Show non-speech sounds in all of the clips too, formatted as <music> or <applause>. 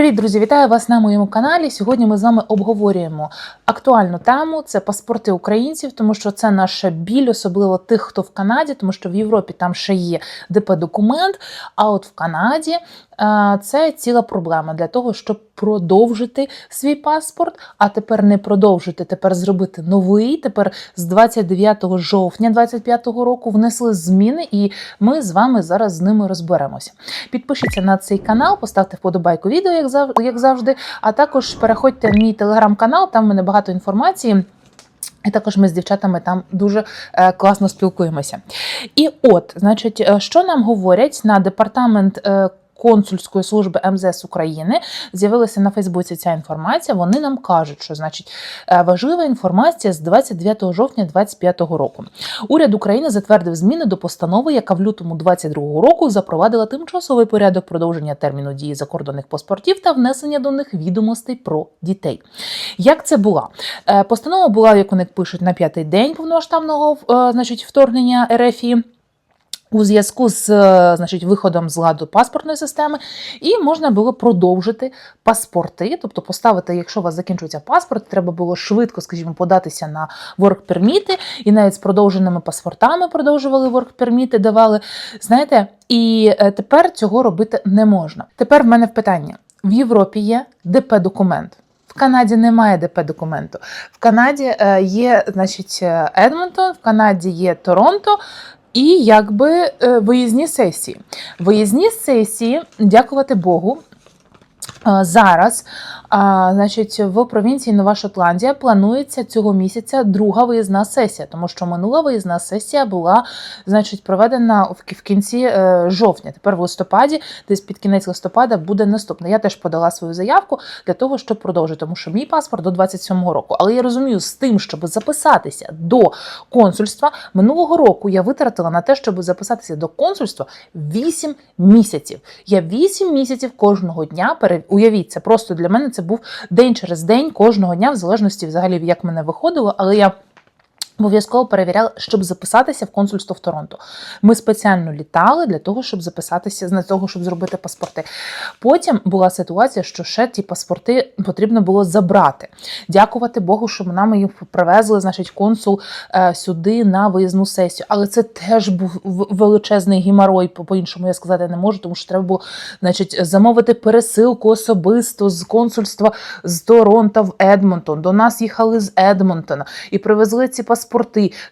Привіт, друзі! Вітаю вас на моєму каналі. Сьогодні ми з вами обговорюємо актуальну тему: це паспорти українців, тому що це наша біль, особливо тих, хто в Канаді, тому що в Європі там ще є ДП-документ. А от в Канаді е, це ціла проблема для того, щоб продовжити свій паспорт. А тепер не продовжити, тепер зробити новий. Тепер з 29 жовтня 2025 року внесли зміни, і ми з вами зараз з ними розберемося. Підпишіться на цей канал, поставте вподобайку відео, як як завжди. А також переходьте в мій телеграм-канал, там в мене багато інформації. І також ми з дівчатами там дуже е, класно спілкуємося. І от, значить, е, що нам говорять на департамент. Консульської служби МЗС України з'явилася на Фейсбуці ця інформація. Вони нам кажуть, що значить е, важлива інформація з 29 жовтня 2025 року. Уряд України затвердив зміни до постанови, яка в лютому 2022 року запровадила тимчасовий порядок продовження терміну дії закордонних паспортів та внесення до них відомостей про дітей. Як це була? Е, Постанова була, як вони пишуть, на п'ятий день повномасштабного е, значить, вторгнення РФІ. У зв'язку з е, значить, виходом з ладу паспортної системи, і можна було продовжити паспорти, тобто поставити, якщо у вас закінчується паспорт, треба було швидко, скажімо, податися на permit, і навіть з продовженими паспортами продовжували permit, давали. Знаєте, і е, тепер цього робити не можна. Тепер в мене питання: в Європі є ДП-документ. В Канаді немає ДП-документу. В Канаді е, є, значить, Едмонтон, в Канаді є Торонто. І якби е, виїзні сесії. Виїзні сесії, дякувати Богу, е, зараз, а, значить, в провінції Нова Шотландія планується цього місяця друга виїзна сесія, тому що минула виїзна сесія була, значить, проведена в кінці е, жовтня. Тепер в листопаді, десь під кінець листопада, буде наступна. Я теж подала свою заявку для того, щоб продовжити, тому що мій паспорт до 27-го року. Але я розумію, з тим, щоб записатися до консульства минулого року, я витратила на те, щоб записатися до консульства 8 місяців. Я 8 місяців кожного дня пере... уявіть, це просто для мене це був день через день кожного дня, в залежності взагалі як мене виходило, але я. Обов'язково перевіряла, щоб записатися в консульство в Торонто. Ми спеціально літали для того, щоб записатися, для того, щоб зробити паспорти. Потім була ситуація, що ще ті паспорти потрібно було забрати. Дякувати Богу, що нам їх привезли, значить, консул е, сюди на виїзну сесію. Але це теж був величезний геморой, по- по-іншому я сказати не можу, тому що треба було значить, замовити пересилку особисто з консульства з Торонто в Едмонтон. До нас їхали з Едмонтона і привезли ці паспорти.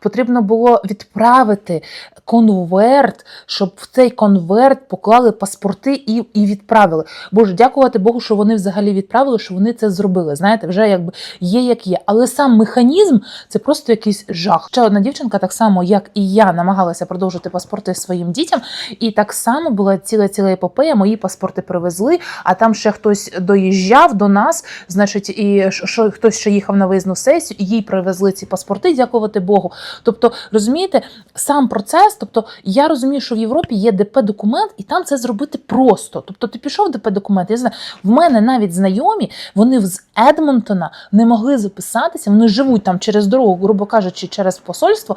Потрібно було відправити конверт, щоб в цей конверт поклали паспорти і, і відправили. Боже, дякувати Богу, що вони взагалі відправили, що вони це зробили. Знаєте, вже якби є як є. Але сам механізм це просто якийсь жах. Ще одна дівчинка, так само як і я, намагалася продовжити паспорти своїм дітям, і так само була ціла ціла епопея. Мої паспорти привезли, а там ще хтось доїжджав до нас, значить, і що хтось ще їхав на виїзну сесію, їй привезли ці паспорти, дякувати Богу. Тобто, розумієте, сам процес, тобто я розумію, що в Європі є ДП-документ, і там це зробити просто. Тобто, ти пішов ДП-документ, я знаю, в мене навіть знайомі, вони з Едмонтона не могли записатися, вони живуть там через дорогу, грубо кажучи, через посольство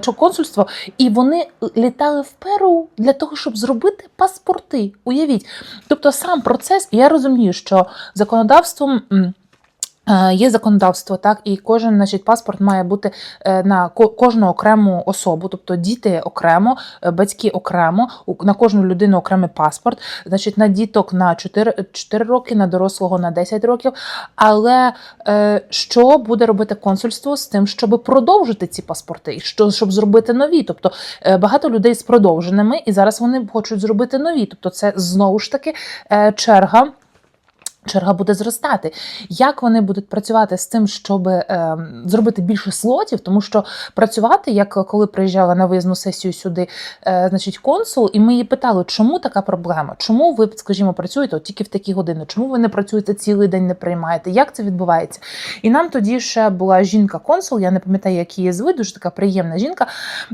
чи консульство, і вони літали в Перу для того, щоб зробити паспорти. Уявіть. Тобто сам процес, я розумію, що законодавством. Е, Є законодавство, так, і кожен значить, паспорт має бути е, на кожну окрему особу, тобто діти окремо, е, батьки окремо, на кожну людину окремий паспорт, значить, на діток на 4, 4 роки, на дорослого на 10 років. Але що буде робити консульство з тим, щоб продовжити ці паспорти, і що, щоб зробити нові? Тобто багато людей з продовженими, і зараз вони хочуть зробити нові. Тобто, це знову ж таки черга. Черга буде зростати. Як вони будуть працювати з тим, щоб е, зробити більше слотів? Тому що працювати, як коли приїжджала на виїзну сесію сюди, е, значить, консул, і ми її питали, чому така проблема? Чому ви, скажімо, працюєте от тільки в такі години? Чому ви не працюєте цілий день, не приймаєте? Як це відбувається? І нам тоді ще була жінка-консул, я не пам'ятаю, як її звуть, дуже така приємна жінка.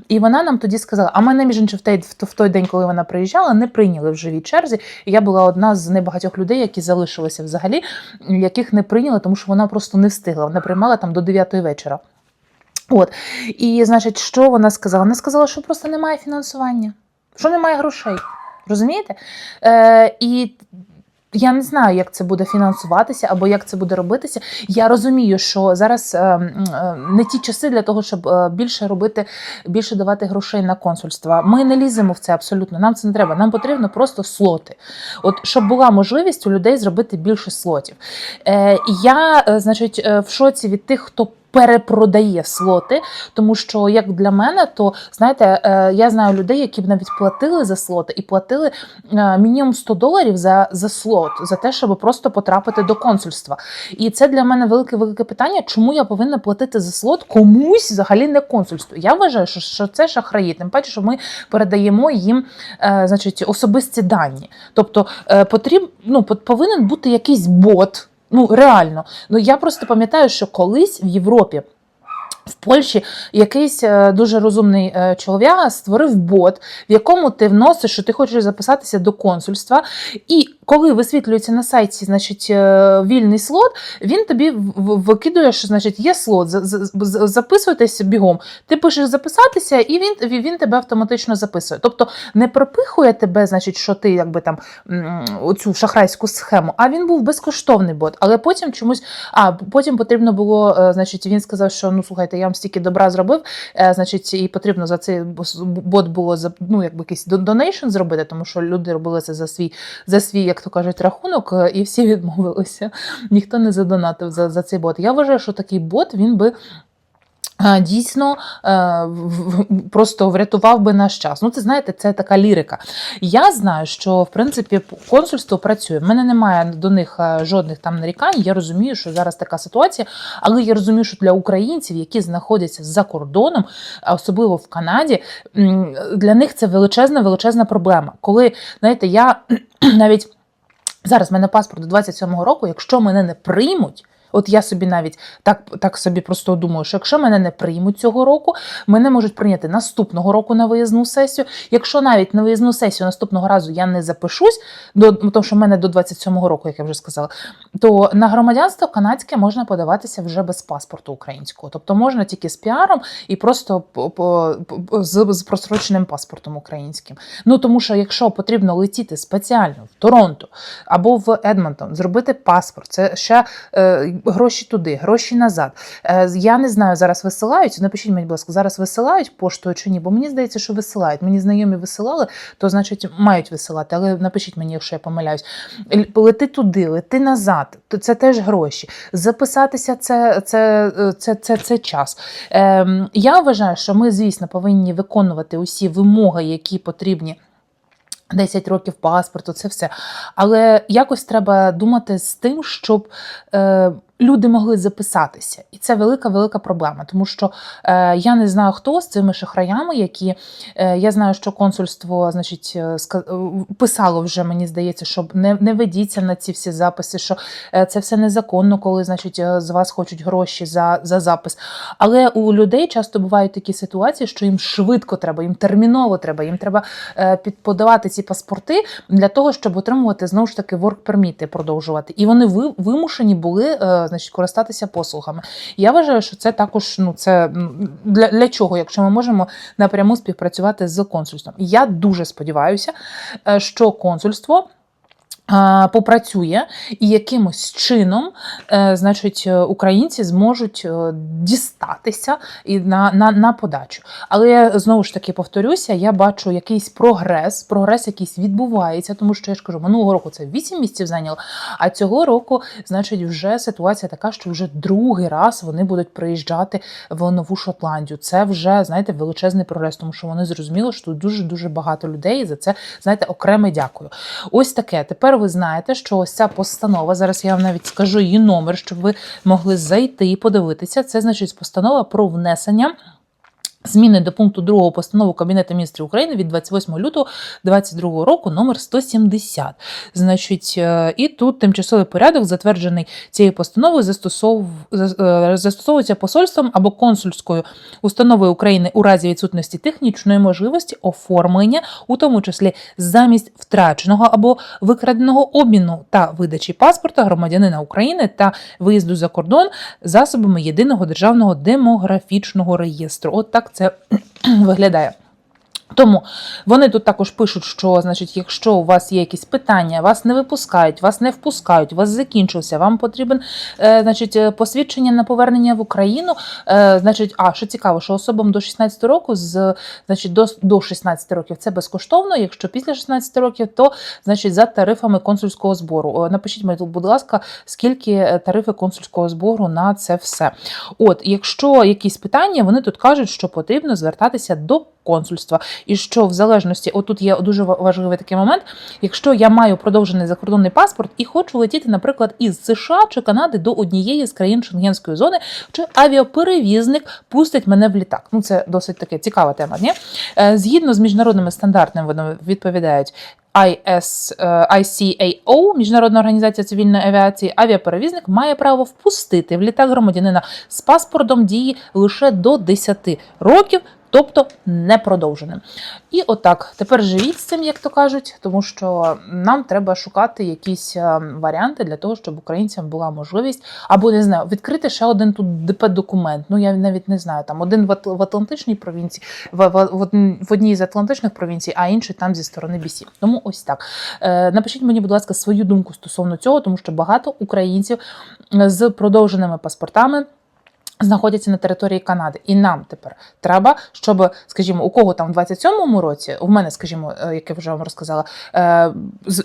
І вона нам тоді сказала: а мене між іншим в той, в той день, коли вона приїжджала, не прийняли в живій черзі. І я була одна з небагатьох людей, які залишилися взагалі, яких не прийняли, тому що вона просто не встигла. Вона приймала там до 9 вечора. От. І, значить, що вона сказала? Вона сказала, що просто немає фінансування, що немає грошей. Розумієте? Е, і Я не знаю, як це буде фінансуватися або як це буде робитися. Я розумію, що зараз е, е, не ті часи для того, щоб е, більше робити, більше давати грошей на консульства. Ми не ліземо в це абсолютно. Нам це не треба. Нам потрібно просто слоти. От щоб була можливість у людей зробити більше слотів. Я, значить, в шоці від тих, хто. Перепродає слоти, тому що як для мене, то знаєте, е, я знаю людей, які б навіть платили за слоти і платили е, мінімум 100 доларів за, за слот, за те, щоб просто потрапити до консульства. І це для мене велике велике питання, чому я повинна платити за слот комусь взагалі не консульству. Я вважаю, що, що це шахраї, тим паче, що ми передаємо їм е, значить, особисті дані. Тобто потріб, ну, повинен бути якийсь бот. Ну реально, ну я просто пам'ятаю, що колись в Європі. В Польщі якийсь е, дуже розумний е, чоловік створив бот, в якому ти вносиш, що ти хочеш записатися до консульства, і коли висвітлюється на сайті, значить, е, вільний слот, він тобі викидує, що значить є слот, за- за- за- записуйтесь бігом. Ти пишеш записатися, і він, він тебе автоматично записує. Тобто не пропихує тебе, значить, що ти якби там оцю шахрайську схему, а він був безкоштовний бот. Але потім чомусь, а потім потрібно було, е, значить, він сказав, що ну слухайте, я вам стільки добра зробив, е, значить, і потрібно за цей бот було ну, якби якийсь донейшн зробити, тому що люди робили це за свій, за свій, як то кажуть, рахунок, е, і всі <laughs> відмовилися. Ніхто не задонатив за, за цей бот. Я вважаю, що такий бот він би. е, Дійсно, е, просто врятував би наш час. Ну, це знаєте, це така лірика. Я знаю, що в принципі консульство працює. В мене немає до них жодних там нарікань. Я розумію, що зараз така ситуація, але я розумію, що для українців, які знаходяться за кордоном, особливо в Канаді, для них це величезна, величезна проблема. Коли знаєте, я <clears throat> навіть зараз в мене паспорт до 27-го року, якщо мене не приймуть. От я собі навіть так, так собі просто думаю, що якщо мене не приймуть цього року, мене можуть прийняти наступного року на виїзну сесію. Якщо навіть на виїзну сесію наступного разу я не запишусь, до ну, тому що в мене до 27-го року, як я вже сказала, то на громадянство канадське можна подаватися вже без паспорту українського. Тобто можна тільки з піаром і просто з, з просроченим паспортом українським. Ну тому що якщо потрібно летіти спеціально в Торонто або в Едмонтон, зробити паспорт, це ще е, гроші туди, гроші назад. Е, я не знаю, зараз висилають. Напишіть мені, будь ласка, зараз висилають поштою чи ні? Бо мені здається, що висилають. Мені знайомі висилали, то значить мають висилати. Але напишіть мені, якщо я помиляюсь. Лети туди, лети назад. Це теж гроші. Записатися це, це, е, це, це, це час. Ем, я вважаю, що ми, звісно, повинні виконувати усі вимоги, які потрібні. 10 років паспорту, це все. Але якось треба думати з тим, щоб е, люди могли записатися. І це велика велика проблема, тому що е, я не знаю, хто з цими шахраями, які е, я знаю, що консульство, значить, е, е, писало вже, мені здається, щоб не, не ведіться на ці всі записи, що е, це все незаконно, коли значить, з вас хочуть гроші за, за запис. Але у людей часто бувають такі ситуації, що їм швидко треба, їм терміново треба, їм треба е, підподавати ці паспорти для того, щоб отримувати знову ж таки work permit продовжувати. І вони ви, вимушені були е, значить, користатися послугами. Я вважаю, що це також ну це для, для чого, якщо ми можемо напряму співпрацювати з консульством. Я дуже сподіваюся, е, що консульство. Попрацює і якимось чином, е, значить, е, українці зможуть е, дістатися і на, на, на подачу. Але я знову ж таки повторюся, я бачу якийсь прогрес, прогрес якийсь відбувається, тому що я ж кажу, минулого року це 8 місяців зайняло, а цього року, значить, вже ситуація така, що вже другий раз вони будуть приїжджати в Нову Шотландію. Це вже знаєте величезний прогрес, тому що вони зрозуміли, що тут дуже дуже багато людей. І за це знаєте окреме дякую. Ось таке. Тепер ви знаєте, що ось ця постанова. Зараз я вам навіть скажу її номер, щоб ви могли зайти і подивитися. Це значить постанова про внесення. Зміни до пункту 2 постанови Кабінету міністрів України від 28 лютого 2022 року номер 170. Значить, е, і тут тимчасовий порядок, затверджений цією постановою, застосов... за- е, застосовується посольством або консульською установою України у разі відсутності технічної можливості оформлення, у тому числі замість втраченого або викраденого обміну та видачі паспорта громадянина України та виїзду за кордон засобами єдиного державного демографічного реєстру. От так це <clears throat> виглядає. Тому вони тут також пишуть, що значить, якщо у вас є якісь питання, вас не випускають, вас не впускають, вас закінчився, вам потрібен е, значить, е, посвідчення на повернення в Україну. Е, значить, а що цікаво, що особам до 16 року з значить до, до 16 років це безкоштовно. Якщо після 16 років, то значить за тарифами консульського збору. Е, Напишіть мені, будь ласка, скільки е, тарифи консульського збору на це все. От, якщо якісь питання, вони тут кажуть, що потрібно звертатися до консульства. І що в залежності, отут є дуже важливий такий момент. Якщо я маю продовжений закордонний паспорт і хочу летіти, наприклад, із США чи Канади до однієї з країн Шенгенської зони, чи авіаперевізник пустить мене в літак. Ну це досить таке цікава тема. Ні? Е, Згідно з міжнародними стандартами, вони відповідають. IS, е, ICAO, Міжнародна організація цивільної авіації, авіаперевізник має право впустити в літак громадянина з паспортом дії лише до 10 років, тобто непродовженим. І отак, тепер живіть з цим, як то кажуть, тому що нам треба шукати якісь е, варіанти для того, щоб українцям була можливість або не знаю, відкрити ще один тут ДП-документ. Ну я навіть не знаю, там один в, Атл- Атлантичній провінції, в, в, в, одній з Атлантичних провінцій, а інший там зі сторони бісі. Тому ось так. Е, напишіть мені, будь ласка, свою думку стосовно цього, тому що багато українців з продовженими паспортами. Знаходяться на території Канади, і нам тепер треба, щоб, скажімо, у кого там в 27-му році, у мене, скажімо, е, як я вже вам розказала, е,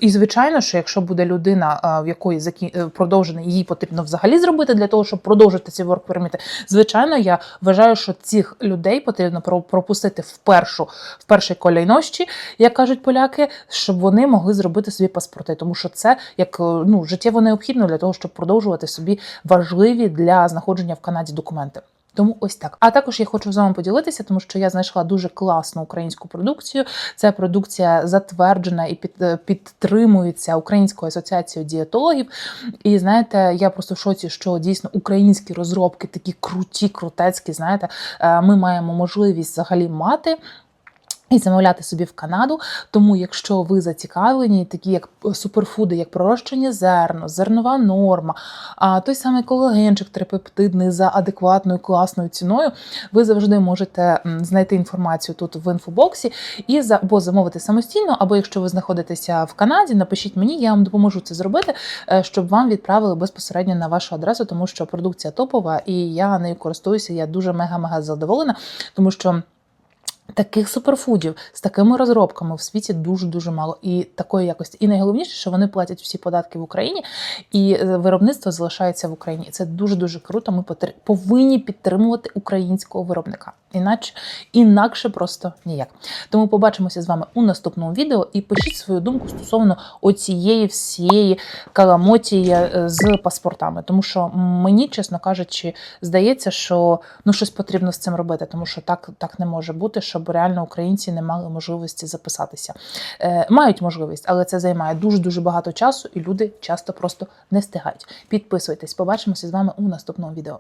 і звичайно, що якщо буде людина, е, в якої закі... продовжений, їй потрібно взагалі зробити для того, щоб продовжити ці permit, Звичайно, я вважаю, що цих людей потрібно про- пропустити в першу в першій колійнощі, як кажуть поляки, щоб вони могли зробити собі паспорти, тому що це як ну життєво необхідно для того, щоб продовжувати собі важливі для знаходження в Канаді документи. Тому ось так. А також я хочу з вами поділитися, тому що я знайшла дуже класну українську продукцію. Це продукція затверджена і під, е, підтримується Українською асоціацією дієтологів. І знаєте, я просто в шоці, що дійсно українські розробки такі круті, крутецькі. Знаєте, е, ми маємо можливість взагалі мати. І замовляти собі в Канаду. Тому, якщо ви зацікавлені, такі як суперфуди, як пророщення зерно, зернова норма, а той самий колагенчик трипептидний за адекватною класною ціною, ви завжди можете знайти інформацію тут в інфобоксі і за або замовити самостійно, або якщо ви знаходитеся в Канаді, напишіть мені, я вам допоможу це зробити, е, щоб вам відправили безпосередньо на вашу адресу, тому що продукція топова, і я нею користуюся. Я дуже мега-мега задоволена, тому що. Таких суперфудів з такими розробками в світі дуже дуже мало і такої якості. І найголовніше, що вони платять всі податки в Україні, і е, виробництво залишається в Україні. І Це дуже дуже круто. Ми повинні підтримувати українського виробника. Іначе інакше просто ніяк. Тому побачимося з вами у наступному відео і пишіть свою думку стосовно оцієї всієї каламотії е, з паспортами. Тому що мені, чесно кажучи, здається, що ну щось потрібно з цим робити, тому що так, так не може бути, щоб реально українці не мали можливості записатися. Е, мають можливість, але це займає дуже дуже багато часу, і люди часто просто не встигають. Підписуйтесь, побачимося з вами у наступному відео.